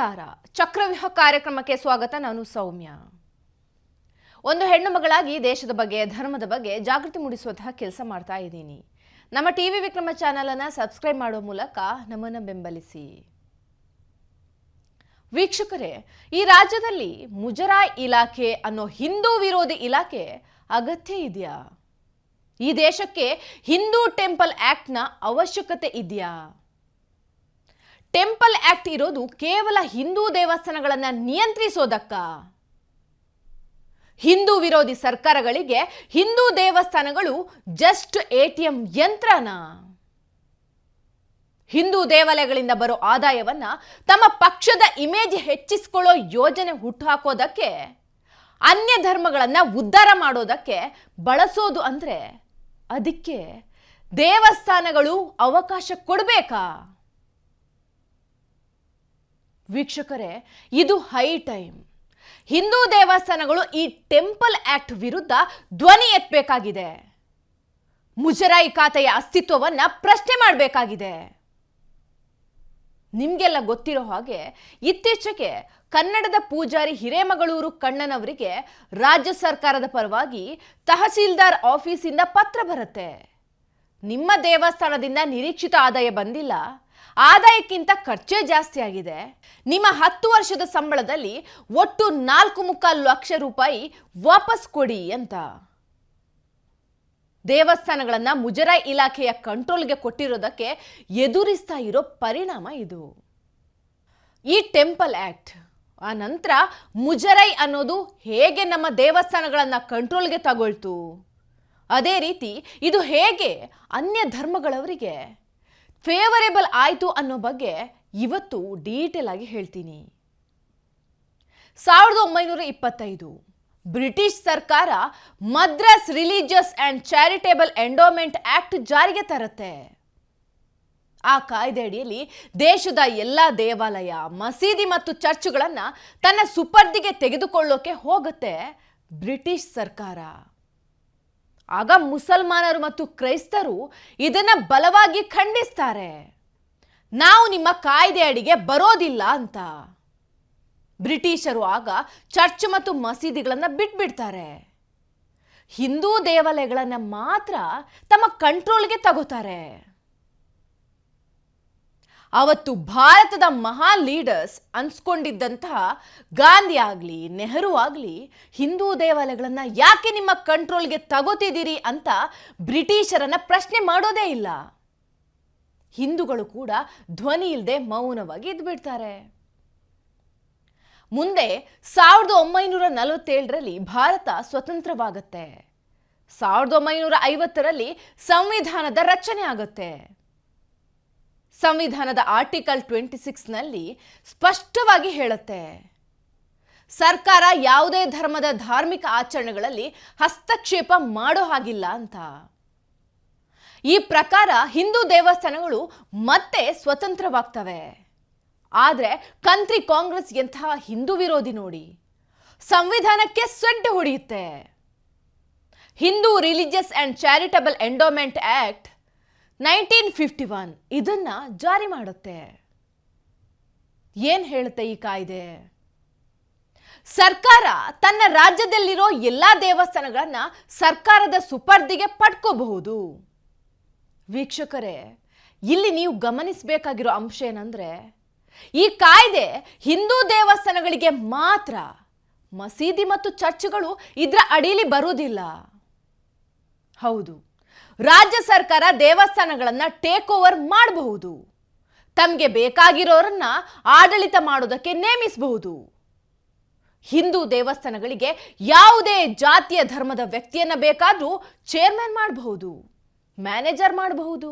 ನಮಸ್ಕಾರ. ಚಕ್ರವ್ಯೂಹ ಕಾರ್ಯಕ್ರಮಕ್ಕೆ ಸ್ವಾಗತ. ನಾನು ಸೌಮ್ಯ. ಒಂದು ಹೆಣ್ಣು ಮಗಳಾಗಿ ದೇಶದ ಬಗ್ಗೆ, ಧರ್ಮದ ಬಗ್ಗೆ ಜಾಗೃತಿ ಮೂಡಿಸುವಂತಹ ಕೆಲಸ ಮಾಡ್ತಾ ಇದ್ದೀನಿ. ನಮ್ಮ ಟಿವಿ ವಿಕ್ರಮ ಚಾನೆಲ್ ಅನ್ನ ಸಬ್ಸ್ಕ್ರೈಬ್ ಮಾಡೋ ಮೂಲಕ ನಮ್ಮನ್ನು ಬೆಂಬಲಿಸಿ. ವೀಕ್ಷಕರೇ, ಈ ರಾಜ್ಯದಲ್ಲಿ ಮುಜರಾಯಿ ಇಲಾಖೆ ಅನ್ನೋ ಹಿಂದೂ ವಿರೋಧಿ ಇಲಾಖೆ ಅಗತ್ಯ ಇದೆಯಾ? ಈ ದೇಶಕ್ಕೆ ಹಿಂದೂ ಟೆಂಪಲ್ ಆಕ್ಟ್ನ ಅವಶ್ಯಕತೆ ಇದೆಯಾ? ಟೆಂಪಲ್ ಆಕ್ಟ್ ಇರೋದು ಕೇವಲ ಹಿಂದೂ ದೇವಸ್ಥಾನಗಳನ್ನ ನಿಯಂತ್ರಿಸೋದಕ್ಕ. ಹಿಂದೂ ವಿರೋಧಿ ಸರ್ಕಾರಗಳಿಗೆ ಹಿಂದೂ ದೇವಸ್ಥಾನಗಳು ಜಸ್ಟ್ ಎಟಿಎಂ ಯಂತ್ರನ. ಹಿಂದೂ ದೇವಾಲಯಗಳಿಂದ ಬರೋ ಆದಾಯವನ್ನ ತಮ್ಮ ಪಕ್ಷದ ಇಮೇಜ್ ಹೆಚ್ಚಿಸಿಕೊಳ್ಳೋ ಯೋಜನೆ ಹುಟ್ಟುಹಾಕೋದಕ್ಕೆ, ಅನ್ಯ ಧರ್ಮಗಳನ್ನ ಉದ್ಧಾರ ಮಾಡೋದಕ್ಕೆ ಬಳಸೋದು ಅಂದ್ರೆ ಅದಕ್ಕೆ ದೇವಸ್ಥಾನಗಳು ಅವಕಾಶ ಕೊಡಬೇಕಾ? ವೀಕ್ಷಕರೇ, ಇದು ಹೈ ಟೈಮ್. ಹಿಂದೂ ದೇವಸ್ಥಾನಗಳು ಈ ಟೆಂಪಲ್ ಆಕ್ಟ್ ವಿರುದ್ಧ ಧ್ವನಿ ಎತ್ತಬೇಕಾಗಿದೆ. ಮುಜರಾಯಿ ಖಾತೆಯ ಅಸ್ತಿತ್ವವನ್ನು ಪ್ರಶ್ನೆ ಮಾಡಬೇಕಾಗಿದೆ. ನಿಮಗೆಲ್ಲ ಗೊತ್ತಿರೋ ಹಾಗೆ, ಇತ್ತೀಚೆಗೆ ಕನ್ನಡದ ಪೂಜಾರಿ ಹಿರೇಮಗಳೂರು ಕಣ್ಣನವರಿಗೆ ರಾಜ್ಯ ಸರ್ಕಾರದ ಪರವಾಗಿ ತಹಸೀಲ್ದಾರ್ ಆಫೀಸಿಂದ ಪತ್ರ ಬರುತ್ತೆ. ನಿಮ್ಮ ದೇವಸ್ಥಾನದಿಂದ ನಿರೀಕ್ಷಿತ ಆದಾಯ ಬಂದಿಲ್ಲ. ಆದಾಯಕ್ಕಿಂತ ಖರ್ಚೇ ಜಾಸ್ತಿ ಆಗಿದೆ. ನಿಮ್ಮ ಹತ್ತು ವರ್ಷದ ಸಂಬಳದಲ್ಲಿ ಒಟ್ಟು ನಾಲ್ಕು ಮುಕ್ಕಾಲು ಲಕ್ಷ ರೂಪಾಯಿ ವಾಪಸ್ ಕೊಡಿ ಅಂತ. ದೇವಸ್ಥಾನಗಳನ್ನ ಮುಜರಾಯಿ ಇಲಾಖೆಯ ಕಂಟ್ರೋಲ್ಗೆ ಕೊಟ್ಟಿರೋದಕ್ಕೆ ಎದುರಿಸ್ತಾ ಇರೋ ಪರಿಣಾಮ ಇದು. ಈ ಟೆಂಪಲ್ ಆಕ್ಟ್, ಆ ನಂತರ ಮುಜರೈ ಅನ್ನೋದು ಹೇಗೆ ನಮ್ಮ ದೇವಸ್ಥಾನಗಳನ್ನು ಕಂಟ್ರೋಲ್ಗೆ ತಗೊಳ್ತು? ಅದೇ ರೀತಿ ಇದು ಹೇಗೆ ಅನ್ಯ ಧರ್ಮಗಳವರಿಗೆ? ಫೇವರೇಬಲ್ ಆಯಿತು ಅನ್ನೋ ಬಗ್ಗೆ ಇವತ್ತು ಡೀಟೇಲ್ ಆಗಿ ಹೇಳ್ತೀನಿ. ಸಾವಿರದ ಒಂಬೈನೂರ ಇಪ್ಪತ್ತೈದು, ಬ್ರಿಟಿಷ್ ಸರ್ಕಾರ Madras religious and charitable endowment act ಜಾರಿಗೆ ತರುತ್ತೆ. ಆ ಕಾಯ್ದೆ ಅಡಿಯಲ್ಲಿ ದೇಶದ ಎಲ್ಲ ದೇವಾಲಯ, ಮಸೀದಿ ಮತ್ತು ಚರ್ಚ್ಗಳನ್ನು ತನ್ನ ಸುಪರ್ದಿಗೆ ತೆಗೆದುಕೊಳ್ಳೋಕೆ ಹೋಗುತ್ತೆ ಬ್ರಿಟಿಷ್ ಸರ್ಕಾರ. ಆಗ ಮುಸಲ್ಮಾನರು ಮತ್ತು ಕ್ರೈಸ್ತರು ಇದನ್ನು ಬಲವಾಗಿ ಖಂಡಿಸ್ತಾರೆ. ನಾವು ನಿಮ್ಮ ಕಾಯ್ದೆ ಅಡಿಗೆ ಬರೋದಿಲ್ಲ ಅಂತ. ಬ್ರಿಟಿಷರು ಆಗ ಚರ್ಚ್ ಮತ್ತು ಮಸೀದಿಗಳನ್ನು ಬಿಟ್ಬಿಡ್ತಾರೆ. ಹಿಂದೂ ದೇವಾಲಯಗಳನ್ನು ಮಾತ್ರ ತಮ್ಮ ಕಂಟ್ರೋಲ್ಗೆ ತಗೋತಾರೆ. ಅವತ್ತು ಭಾರತದ ಮಹಾ ಲೀಡರ್ಸ್ ಅನ್ಸ್ಕೊಂಡಿದ್ದಂತಹ ಗಾಂಧಿ ಆಗಲಿ, ನೆಹರು ಆಗಲಿ, ಹಿಂದೂ ದೇವಾಲಯಗಳನ್ನು ಯಾಕೆ ನಿಮ್ಮ ಕಂಟ್ರೋಲ್ಗೆ ತಗೋತಿದ್ದೀರಿ ಅಂತ ಬ್ರಿಟಿಷರನ್ನ ಪ್ರಶ್ನೆ ಮಾಡೋದೇ ಇಲ್ಲ. ಹಿಂದೂಗಳು ಕೂಡ ಧ್ವನಿ ಇಲ್ಲದೆ ಮೌನವಾಗಿ ಇದ್ಬಿಡ್ತಾರೆ. ಮುಂದೆ ಸಾವಿರದ ಒಂಬೈನೂರ ನಲವತ್ತೇಳರಲ್ಲಿ ಭಾರತ ಸ್ವತಂತ್ರವಾಗುತ್ತೆ. ಸಾವಿರದ ಒಂಬೈನೂರ ಐವತ್ತರಲ್ಲಿ ಸಂವಿಧಾನದ ರಚನೆ ಆಗುತ್ತೆ. ಸಂವಿಧಾನದ ಆರ್ಟಿಕಲ್ ಟ್ವೆಂಟಿ ಸಿಕ್ಸ್ನಲ್ಲಿ ಸ್ಪಷ್ಟವಾಗಿ ಹೇಳುತ್ತೆ. ಸರ್ಕಾರ ಯಾವುದೇ ಧರ್ಮದ ಧಾರ್ಮಿಕ ಆಚರಣೆಗಳಲ್ಲಿ ಹಸ್ತಕ್ಷೇಪ ಮಾಡೋ ಹಾಗಿಲ್ಲ ಅಂತ. ಈ ಪ್ರಕಾರ ಹಿಂದೂ ದೇವಸ್ಥಾನಗಳು ಮತ್ತೆ ಸ್ವತಂತ್ರವಾಗ್ತವೆ. ಆದರೆ ಕಂತ್ರಿ ಕಾಂಗ್ರೆಸ್ ಎಂತಹ ಹಿಂದೂ ವಿರೋಧಿ ನೋಡಿ. ಸಂವಿಧಾನಕ್ಕೆ ಸೆಡ್ಡು ಹೊಡೆಯುತ್ತೆ. Hindu religious and charitable endowment act nineteen fifty one ಇದನ್ನ ಜಾರಿ ಮಾಡುತ್ತೆ. ಏನ್ ಹೇಳುತ್ತೆ ಈ ಕಾಯ್ದೆ? ಸರ್ಕಾರ ತನ್ನ ರಾಜ್ಯದಲ್ಲಿರೋ ಎಲ್ಲಾ ದೇವಸ್ಥಾನಗಳನ್ನ ಸರ್ಕಾರದ ಸುಪರ್ದಿಗೆ ಪಡ್ಕೋಬಹುದು. ವೀಕ್ಷಕರೇ, ಇಲ್ಲಿ ನೀವು ಗಮನಿಸಬೇಕಾಗಿರೋ ಅಂಶ ಏನಂದ್ರೆ, ಈ ಕಾಯ್ದೆ ಹಿಂದೂ ದೇವಸ್ಥಾನಗಳಿಗೆ ಮಾತ್ರ ಮಸೀದಿ ಮತ್ತು ಚರ್ಚ್ಗಳು ಇದರ ಅಡಿಯಲ್ಲಿ ಬರುವುದಿಲ್ಲ. ಹೌದು. ರಾಜ್ಯ ಸರ್ಕಾರ ದೇವಸ್ಥಾನಗಳನ್ನು ಟೇಕ್ ಓವರ್ ಮಾಡಬಹುದು. ತಮಗೆ ಬೇಕಾಗಿರೋರನ್ನ ಆಡಳಿತ ಮಾಡೋದಕ್ಕೆ ನೇಮಿಸಬಹುದು. ಹಿಂದೂ ದೇವಸ್ಥಾನಗಳಿಗೆ ಯಾವುದೇ ಜಾತಿಯ ಧರ್ಮದ ವ್ಯಕ್ತಿಯನ್ನ ಬೇಕಾದರೂ ಚೇರ್ಮನ್ ಮಾಡಬಹುದು ಮ್ಯಾನೇಜರ್ ಮಾಡಬಹುದು.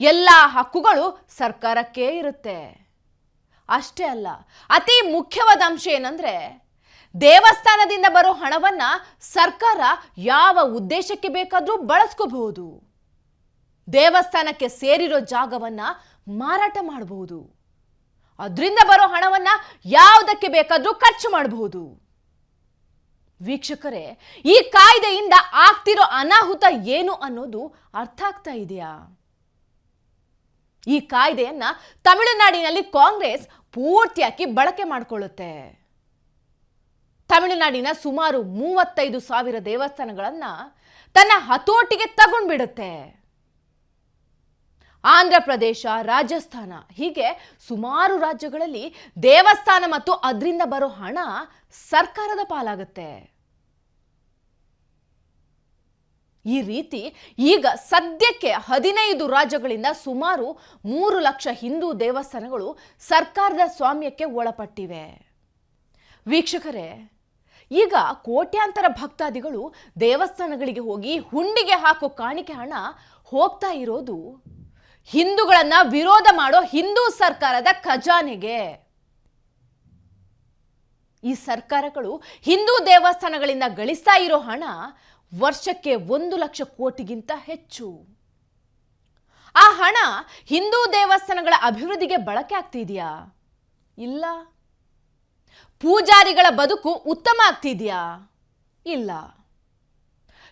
ಎಲ್ಲ ಹಕ್ಕುಗಳು ಸರ್ಕಾರಕ್ಕೇ ಇರುತ್ತೆ. ಅಷ್ಟೇ ಅಲ್ಲ, ಅತಿ ಮುಖ್ಯವಾದ ಅಂಶ ಏನಂದ್ರೆ ದೇವಸ್ಥಾನದಿಂದ ಬರೋ ಹಣವನ್ನ ಸರ್ಕಾರ ಯಾವ ಉದ್ದೇಶಕ್ಕೆ ಬೇಕಾದರೂ ಬಳಸ್ಕೋಬಹುದು. ದೇವಸ್ಥಾನಕ್ಕೆ ಸೇರಿರೋ ಜಾಗವನ್ನ ಮಾರಾಟ ಮಾಡಬಹುದು. ಅದರಿಂದ ಬರೋ ಹಣವನ್ನ ಯಾವುದಕ್ಕೆ ಬೇಕಾದರೂ ಖರ್ಚು ಮಾಡಬಹುದು. ವೀಕ್ಷಕರೇ, ಈ ಕಾಯ್ದೆಯಿಂದ ಆಗ್ತಿರೋ ಅನಾಹುತ ಏನು ಅನ್ನೋದು ಅರ್ಥ ಆಗ್ತಾ ಇದೆಯಾ? ಈ ಕಾಯ್ದೆಯನ್ನ ತಮಿಳುನಾಡಿನಲ್ಲಿ ಕಾಂಗ್ರೆಸ್ ಪೂರ್ತಿಯಾಗಿ ಬಳಕೆ ಮಾಡಿಕೊಳ್ಳುತ್ತೆ. ತಮಿಳುನಾಡಿನ ಸುಮಾರು ಮೂವತ್ತೈದು ಸಾವಿರ ದೇವಸ್ಥಾನಗಳನ್ನ ತನ್ನ ಹತೋಟಿಗೆ ತಗೊಂಡ್ಬಿಡುತ್ತೆ. ಆಂಧ್ರ ಪ್ರದೇಶ, ರಾಜಸ್ಥಾನ ಹೀಗೆ ಸುಮಾರು ರಾಜ್ಯಗಳಲ್ಲಿ ದೇವಸ್ಥಾನ ಮತ್ತು ಅದರಿಂದ ಬರೋ ಹಣ ಸರ್ಕಾರದ ಪಾಲಾಗುತ್ತೆ. ಈ ರೀತಿ ಈಗ ಸದ್ಯಕ್ಕೆ ಹದಿನೈದು ರಾಜ್ಯಗಳಿಂದ ಸುಮಾರು ಮೂರು ಲಕ್ಷ ಹಿಂದೂ ದೇವಸ್ಥಾನಗಳು ಸರ್ಕಾರದ ಸ್ವಾಮ್ಯಕ್ಕೆ ಒಳಪಟ್ಟಿವೆ. ವೀಕ್ಷಕರೇ ಈಗ ಕೋಟ್ಯಾಂತರ ಭಕ್ತಾದಿಗಳು ದೇವಸ್ಥಾನಗಳಿಗೆ ಹೋಗಿ ಹುಂಡಿಗೆ ಹಾಕೋ ಕಾಣಿಕೆ ಹಣ ಹೋಗ್ತಾ ಇರೋದು. ಹಿಂದೂಗಳನ್ನ ವಿರೋಧ ಮಾಡೋ ಹಿಂದೂ ಸರ್ಕಾರದ ಖಜಾನೆಗೆ. ಈ ಸರ್ಕಾರಗಳು ಹಿಂದೂ ದೇವಸ್ಥಾನಗಳಿಂದ ಗಳಿಸ್ತಾ ಇರೋ ಹಣ ವರ್ಷಕ್ಕೆ ಒಂದು ಲಕ್ಷ ಕೋಟಿಗಿಂತ ಹೆಚ್ಚು. ಆ ಹಣ ಹಿಂದೂ ದೇವಸ್ಥಾನಗಳ ಅಭಿವೃದ್ಧಿಗೆ ಬಳಕೆ ಆಗ್ತಿದೆಯಾ? ಇಲ್ಲ. ಪೂಜಾರಿಗಳ ಬದುಕು ಉತ್ತಮ ಆಗ್ತಿದೆಯಾ? ಇಲ್ಲ.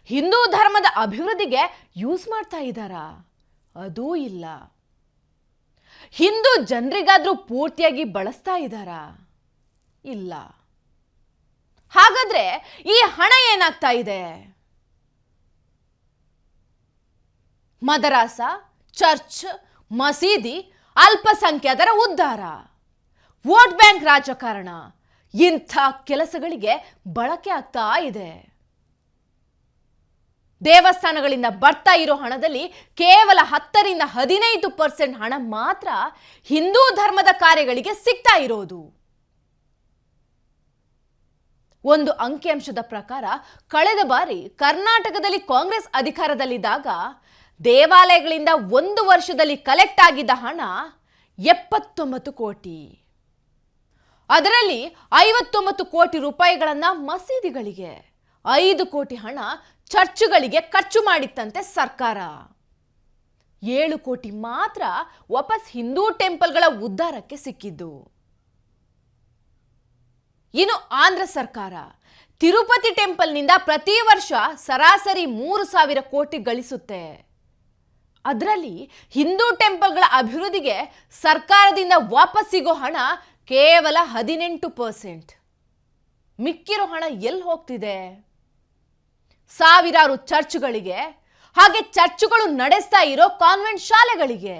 ಹಿಂದೂ ಧರ್ಮದ ಅಭಿವೃದ್ಧಿಗೆ ಯೂಸ್ ಮಾಡ್ತಾ ಇದ್ದಾರಾ? ಅದೂ ಇಲ್ಲ. ಹಿಂದೂ ಜನರಿಗಾದರೂ ಪೂರ್ತಿಯಾಗಿ ಬಳಸ್ತಾ ಇದ್ದಾರಾ? ಇಲ್ಲ. ಹಾಗಾದ್ರೆ ಈ ಹಣ ಏನಾಗ್ತಾ ಇದೆ? ಮದರಾಸ, ಚರ್ಚ್, ಮಸೀದಿ, ಅಲ್ಪಸಂಖ್ಯಾತರ ಉದ್ಧಾರ. ವೋಟ್ ಬ್ಯಾಂಕ್ ರಾಜಕಾರಣ. ಇಂಥ ಕೆಲಸಗಳಿಗೆ ಬಳಕೆ ಆಗ್ತಾ ಇದೆ. ದೇವಸ್ಥಾನಗಳಿಂದ ಬರ್ತಾ ಇರೋ ಹಣದಲ್ಲಿ ಕೇವಲ ಹತ್ತರಿಂದ ಹದಿನೈದು ಪರ್ಸೆಂಟ್ ಹಣ ಮಾತ್ರ ಹಿಂದೂ ಧರ್ಮದ ಕಾರ್ಯಗಳಿಗೆ ಸಿಗ್ತಾ ಇರೋದು. ಒಂದು ಅಂಕಿಅಂಶದ ಪ್ರಕಾರ, ಕಳೆದ ಬಾರಿ ಕರ್ನಾಟಕದಲ್ಲಿ ಕಾಂಗ್ರೆಸ್ ಅಧಿಕಾರದಲ್ಲಿದ್ದಾಗ ದೇವಾಲಯಗಳಿಂದ ಒಂದು ವರ್ಷದಲ್ಲಿ ಕಲೆಕ್ಟ್ ಆಗಿದ್ದ ಹಣ ಎಪ್ಪತ್ತೊಂಬತ್ತು ಕೋಟಿ. ಅದರಲ್ಲಿ ಐವತ್ತೊಂಬತ್ತು ಕೋಟಿ ರೂಪಾಯಿಗಳನ್ನ ಮಸೀದಿಗಳಿಗೆ, ಐದು ಕೋಟಿ ಹಣ ಚರ್ಚುಗಳಿಗೆ ಖರ್ಚು ಮಾಡಿತ್ತಂತೆ ಸರ್ಕಾರ. ಏಳು ಕೋಟಿ ಮಾತ್ರ ವಾಪಸ್ ಹಿಂದೂ ಟೆಂಪಲ್ಗಳ ಉದ್ಧಾರಕ್ಕೆ ಸಿಕ್ಕಿದ್ದು. ಇನ್ನು ಆಂಧ್ರ ಸರ್ಕಾರ, ತಿರುಪತಿ ಟೆಂಪಲ್ನಿಂದ ಪ್ರತಿ ವರ್ಷ ಸರಾಸರಿ ಮೂರು ಸಾವಿರ ಕೋಟಿ ಗಳಿಸುತ್ತೆ. ಅದರಲ್ಲಿ ಹಿಂದೂ ಟೆಂಪಲ್ಗಳ ಅಭಿವೃದ್ಧಿಗೆ ಸರ್ಕಾರದಿಂದ ವಾಪಸ್ ಸಿಗೋ ಹಣ ಕೇವಲ ಹದಿನೆಂಟು ಪರ್ಸೆಂಟ್. ಮಿಕ್ಕಿರೋ ಹಣ ಎಲ್ಲಿ ಹೋಗ್ತಿದೆ? ಸಾವಿರಾರು ಚರ್ಚ್ಗಳಿಗೆ, ಹಾಗೆ ಚರ್ಚ್ಗಳು ನಡೆಸ್ತಾ ಇರೋ ಕಾನ್ವೆಂಟ್ ಶಾಲೆಗಳಿಗೆ.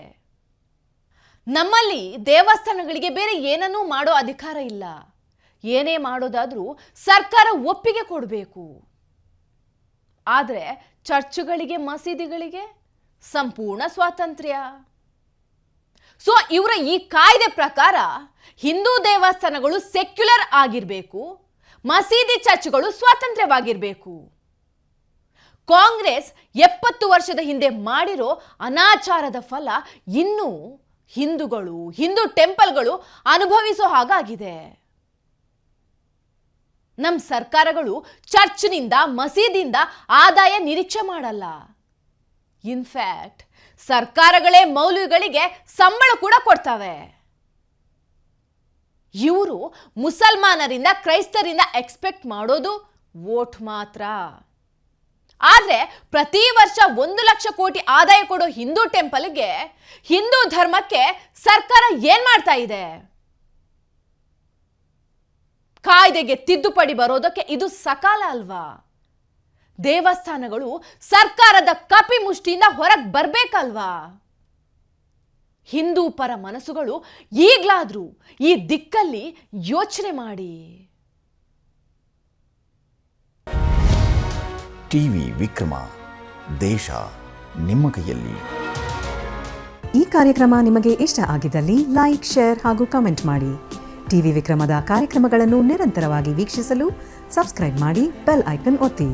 ನಮ್ಮಲ್ಲಿ ದೇವಸ್ಥಾನಗಳಿಗೆ ಬೇರೆ ಏನನ್ನೂ ಮಾಡೋ ಅಧಿಕಾರ ಇಲ್ಲ. ಏನೇ ಮಾಡೋದಾದ್ರೂ ಸರ್ಕಾರ ಒಪ್ಪಿಗೆ ಕೊಡಬೇಕು. ಆದರೆ ಚರ್ಚ್ಗಳಿಗೆ, ಮಸೀದಿಗಳಿಗೆ ಸಂಪೂರ್ಣ ಸ್ವಾತಂತ್ರ್ಯ. ಸೊ ಇವರ ಈ ಕಾಯ್ದೆ ಪ್ರಕಾರ ಹಿಂದೂ ದೇವಸ್ಥಾನಗಳು ಸೆಕ್ಯುಲರ್ ಆಗಿರಬೇಕು, ಮಸೀದಿ ಚರ್ಚ್ಗಳು ಸ್ವಾತಂತ್ರ್ಯವಾಗಿರಬೇಕು. ಕಾಂಗ್ರೆಸ್ ಎಪ್ಪತ್ತು ವರ್ಷದ ಹಿಂದೆ ಮಾಡಿರೋ ಅನಾಚಾರದ ಫಲ ಇನ್ನೂ ಹಿಂದೂಗಳು, ಹಿಂದೂ ಟೆಂಪಲ್ಗಳು ಅನುಭವಿಸೋ ಹಾಗಾಗಿದೆ. ನಮ್ಮ ಸರ್ಕಾರಗಳು ಚರ್ಚ್ನಿಂದ, ಮಸೀದಿಯಿಂದ ಆದಾಯ ನಿರೀಕ್ಷೆ ಮಾಡಲ್ಲ. ಇನ್ಫ್ಯಾಕ್ಟ್ ಸರ್ಕಾರಗಳೇ ಮೌಲ್ಯಗಳಿಗೆ ಸಂಬಳ ಕೂಡ ಕೊಡ್ತವೆ. ಇವರು ಮುಸಲ್ಮಾನರಿಂದ ಕ್ರೈಸ್ತರಿಂದ ಎಕ್ಸ್ಪೆಕ್ಟ್ ಮಾಡೋದು ವೋಟ್ ಮಾತ್ರ. ಆದರೆ ಪ್ರತಿ ವರ್ಷ ಒಂದು ಲಕ್ಷ ಕೋಟಿ ಆದಾಯ ಕೊಡೋ ಹಿಂದೂ ಟೆಂಪಲ್ಗೆ ಹಿಂದೂ ಧರ್ಮಕ್ಕೆ ಸರ್ಕಾರ ಏನ್ ಮಾಡ್ತಾ ಇದೆ? ಕಾಯ್ದೆಗೆ ತಿದ್ದುಪಡಿ ಬರೋದಕ್ಕೆ ಇದು ಸಕಾಲ ಅಲ್ವಾ? ದೇವಸ್ಥಾನಗಳು ಸರ್ಕಾರದ ಕಪಿ ಮುಷ್ಟಿಯಿಂದ ಹೊರಗೆ ಬರಬೇಕಲ್ವಾ? ಹಿಂದೂ ಪರ ಮನಸ್ಸುಗಳು ಈಗಲಾದರೂ ಈ ದಿಕ್ಕಲ್ಲಿ ಯೋಚನೆ ಮಾಡಿ. ಟಿವಿ ವಿಕ್ರಮ ದೇಶ ನಿಮ್ಮ ಕೈಯಲ್ಲಿ. ಈ ಕಾರ್ಯಕ್ರಮ ನಿಮಗೆ ಇಷ್ಟ ಆಗಿದ್ದಲ್ಲಿ ಲೈಕ್ ಶೇರ್ ಹಾಗೂ ಕಮೆಂಟ್ ಮಾಡಿ. ಟಿವಿ ವಿಕ್ರಮದ ಕಾರ್ಯಕ್ರಮಗಳನ್ನು ನಿರಂತರವಾಗಿ ವೀಕ್ಷಿಸಲು ಸಬ್ಸ್ಕ್ರೈಬ್ ಮಾಡಿ ಬೆಲ್ ಐಕನ್ ಒತ್ತಿ.